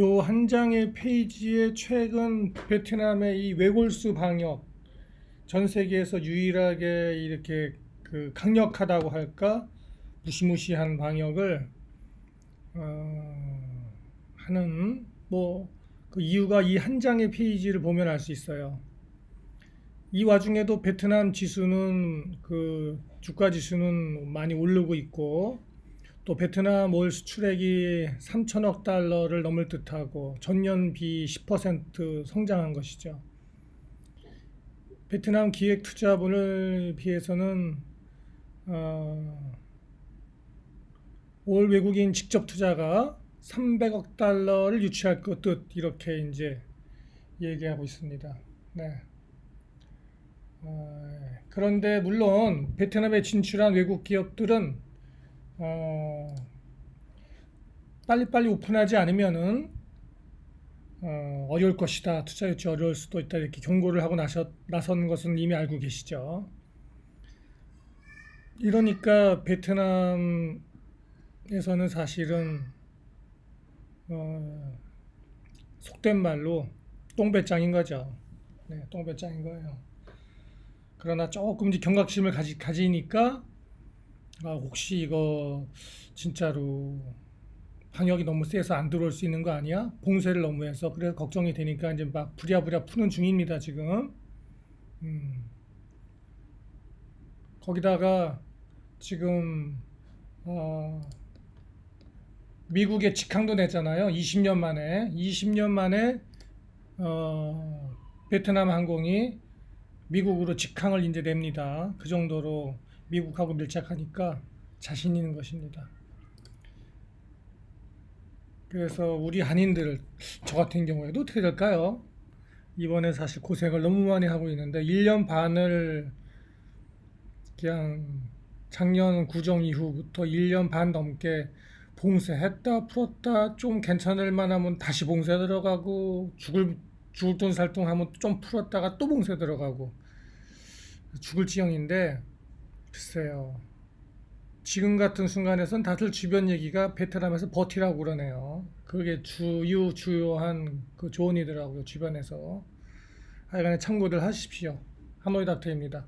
요 한 장의 페이지에 최근 베트남의 이 외골수 방역 전 세계에서 유일하게 이렇게 그 강력하다고 할까 무시무시한 방역을 어, 하는 뭐 그 이유가 이 한 장의 페이지를 보면 알 수 있어요. 이 와중에도 베트남 지수는 그 주가 지수는 많이 오르고 있고 또 베트남 올 수출액이 3천억 달러를 넘을 듯하고 전년 비 10% 성장한 것이죠. 베트남 기획 투자분을 비해서는 어, 올 외국인 직접 투자가 300억 달러를 유치할 것 듯 이렇게 이제 얘기하고 있습니다. 네. 어, 그런데 물론 베트남에 진출한 외국 기업들은 어, 빨리빨리 오픈하지 않으면은 어, 어려울 것이다. 투자 유치 어려울 수도 있다. 이렇게 경고를 하고 나서, 나선 것은 이미 알고 계시죠. 이러니까 베트남에서는 사실은 어, 속된 말로 똥배짱인 거죠. 네, 똥배짱인 거예요. 그러나 조금 이제 경각심을 가지, 가지니까 아, 혹시 이거 진짜로 방역이 너무 세서 안 들어올 수 있는 거 아니야? 봉쇄를 너무 해서 그래서 걱정이 되니까 이제 막 부랴부랴 푸는 중입니다 지금. 음. 거기다가 지금 어, 미국에 직항도 냈잖아요. 20년 만에 20년 만에 어, 베트남 항공이 미국으로 직항을 이제 냅니다. 그 정도로 미국하고 밀착하니까 자신 있는 것입니다. 그래서 우리 한인들 저 같은 경우에도 어떻게 될까요? 이번에 사실 고생을 너무 많이 하고 있는데 1년 반을 그냥 작년 구정 이후부터 1년 반 넘게 봉쇄했다 풀었다 좀 괜찮을 만하면 다시 봉쇄 들어가고 죽을 죽을 돈 살동 하면 좀 풀었다가 또 봉쇄 들어가고 죽을 지경인데 글쎄요. 지금 같은 순간에선 다들 주변 얘기가 베트남에서 버티라고 그러네요. 그게 주요 주요한 그 조언이더라고요 주변에서. 하여간에 참고들 하십시오. 하노이 닥터입니다.